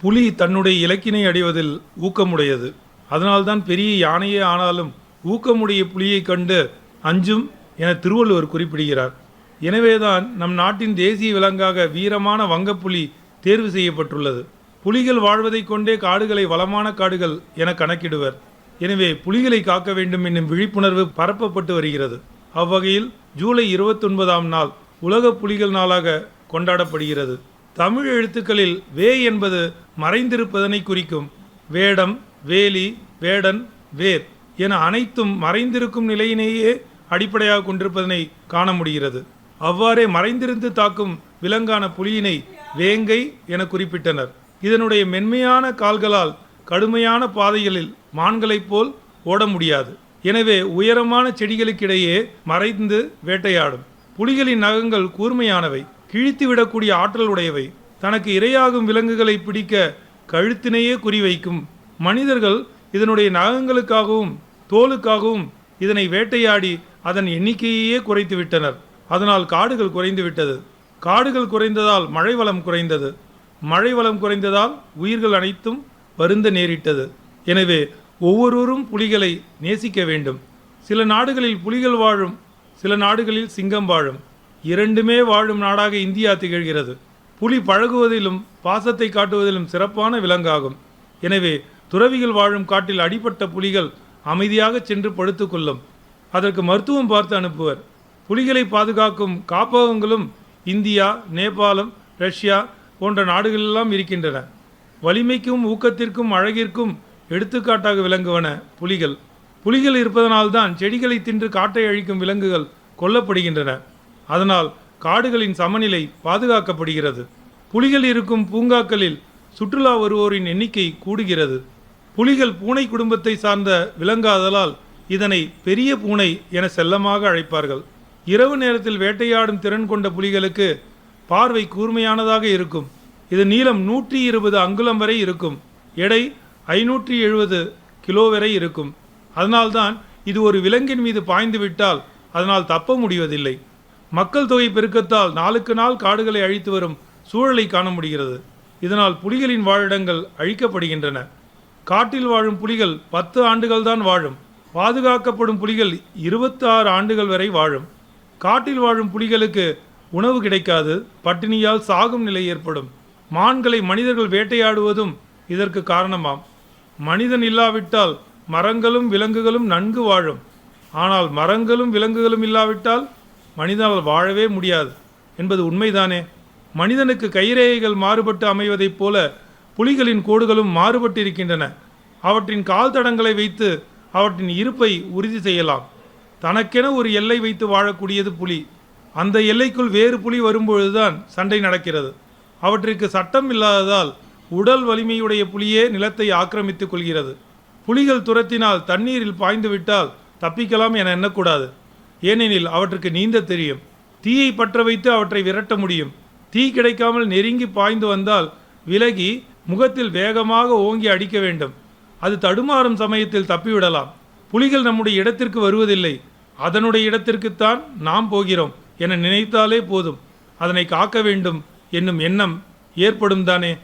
புலி தன்னுடைய இலக்கினை அடைவதில் ஊக்கமுடையது. அதனால்தான் பெரிய யானையே ஆனாலும் ஊக்கமுடைய புலியை கண்டு அஞ்சும் என திருவள்ளுவர் குறிப்பிடுகிறார். எனவேதான் நம் நாட்டின் தேசிய விலங்காக வீரமான வங்கப்புலி தேர்வு செய்யப்பட்டுள்ளது. புலிகள் வாழ்வதைக் கொண்டே காடுகளை வளமான காடுகள் என கணக்கிடுவர். எனவே புலிகளை காக்க வேண்டும் என்னும் விழிப்புணர்வு பரப்பப்பட்டு வருகிறது. அவ்வகையில் ஜூலை இருபத்தொன்பதாம் நாள் உலக புலிகள் நாளாக கொண்டாடப்படுகிறது. தமிழ் எழுத்துக்களில் வே என்பது மறைந்திருப்பதனை குறிக்கும். வேடம் வேலி வேடன் வேர் என அனைத்தும் மறைந்திருக்கும் நிலையினையே அடிப்படையாக கொண்டிருப்பதனை காண முடிகிறது. அவ்வாறே மறைந்திருந்து தாக்கும் விலங்கான புலியினை வேங்கை என குறிப்பிட்டனர். இதனுடைய மென்மையான கால்களால் கடுமையான பாதைகளில் மான்களைப் போல் ஓட முடியாது. எனவே உயரமான செடிகளுக்கிடையே மறைந்து வேட்டையாடும். புலிகளின் நகங்கள் கூர்மையானவை. கிழித்து விடக்கூடிய ஆற்றல் உடையவை தனக்கு இரையாகும் விலங்குகளை பிடிக்க கழுத்தினையே குறிவைக்கும். மனிதர்கள் இதனுடைய நகங்களுக்காகவும் தோலுக்காகவும் இதனை வேட்டையாடி அதன் எண்ணிக்கையையே குறைத்து விட்டனர். அதனால் காடுகள் குறைந்து விட்டது. காடுகள் குறைந்ததால் மழை வளம் குறைந்தது. மழை வளம் குறைந்ததால் உயிர்கள் அனைத்தும் வருந்த நேரிட்டது. எனவே ஒவ்வொருவரும் புலிகளை நேசிக்க வேண்டும். சில நாடுகளில் புலிகள் வாழும் சில நாடுகளில் சிங்கம் வாழும். இரண்டுமே வாழும் நாடாக இந்தியா திகழ்கிறது. புலி பழகுவதிலும் பாசத்தை காட்டுவதிலும் சிறப்பான விலங்காகும். எனவே துறவிகள் வாழும் காட்டில் அடிபட்ட புலிகள் அமைதியாக சென்று படுத்துக்கொள்ளும் அதற்கு மருத்துவம் பார்த்து அனுப்புவர். புலிகளை பாதுகாக்கும் காப்பகங்களும் இந்தியா நேபாளம் ரஷ்யா போன்ற நாடுகளெல்லாம் இருக்கின்றன. வலிமைக்கும் ஊக்கத்திற்கும் அழகிற்கும் எடுத்துக்காட்டாக விளங்குவன புலிகள். புலிகள் இருப்பதனால்தான் செடிகளை தின்று காட்டை அழிக்கும் விலங்குகள் கொல்லப்படுகின்றன. அதனால் காடுகளின் சமநிலை பாதுகாக்கப்படுகிறது. புலிகள் இருக்கும் பூங்காக்களில் சுற்றுலா வருவோரின் எண்ணிக்கை கூடுகிறது. புலிகள் பூனை குடும்பத்தை சார்ந்த விலங்காதலால் இதனை பெரிய பூனை என செல்லமாக அழைப்பார்கள். இரவு நேரத்தில் வேட்டையாடும் திறன் கொண்ட புலிகளுக்கு பார்வை கூர்மையானதாக இருக்கும். இது நீளம் நூற்றி இருபது அங்குலம் வரை இருக்கும். எடை ஐநூற்றி எழுபது கிலோ வரை இருக்கும். அதனால்தான் இது ஒரு விலங்கின் மீது பாய்ந்து விட்டால் அதனால் தப்ப முடிவதில்லை. மக்கள் தொகை பெருக்கத்தால் நாளுக்கு நாள் காடுகளை அழித்து வரும் சூழலை காண முடிகிறது. இதனால் புலிகளின் வாழிடங்கள் அழிக்கப்படுகின்றன. காட்டில் வாழும் புலிகள் பத்து ஆண்டுகள் தான் வாழும். பாதுகாக்கப்படும் புலிகள் இருபத்தி ஆறு ஆண்டுகள் வரை வாழும். காட்டில் வாழும் புலிகளுக்கு உணவு கிடைக்காது பட்டினியால் சாகும் நிலை ஏற்படும். மான்களை மனிதர்கள் வேட்டையாடுவதும் இதற்கு காரணமாம். மனிதன் இல்லாவிட்டால் மரங்களும் விலங்குகளும் நன்கு வாழும். ஆனால் மரங்களும் விலங்குகளும் இல்லாவிட்டால் மனிதனால் வாழவே முடியாது என்பது உண்மைதானே? மனிதனுக்கு கைரேகைகள் மாறுபட்டு அமைவதைப் போல புலிகளின் கோடுகளும் மாறுபட்டு இருக்கின்றன அவற்றின் கால் தடங்களை வைத்து அவற்றின் இருப்பை உறுதி செய்யலாம். தனக்கென ஒரு எல்லை வைத்து வாழக்கூடியது புலி. அந்த எல்லைக்குள் வேறு புலி வரும்பொழுதுதான் சண்டை நடக்கிறது. அவற்றிற்கு சட்டம் இல்லாததால் உடல் வலிமையுடைய புலியே நிலத்தை ஆக்கிரமித்துக் கொள்கிறது. புலிகள் துரத்தினால் தண்ணீரில் பாய்ந்துவிட்டால் தப்பிக்கலாம் என எண்ணக்கூடாது. ஏனெனில் அவற்றுக்கு நீந்த தெரியும். தீயை பற்ற வைத்து அவற்றை விரட்ட முடியும். தீ கிடைக்காமல் நெருங்கி பாய்ந்து வந்தால் விலகி முகத்தில் வேகமாக ஓங்கி அடிக்க வேண்டும். அது தடுமாறும் சமயத்தில் தப்பிவிடலாம். புலிகள் நம்முடைய இடத்திற்கு வருவதில்லை. அதனுடைய இடத்திற்குத்தான் நாம் போகிறோம் என நினைத்தாலே போதும். அதனை காக்க வேண்டும் என்னும் எண்ணம் ஏற்படும் தானே?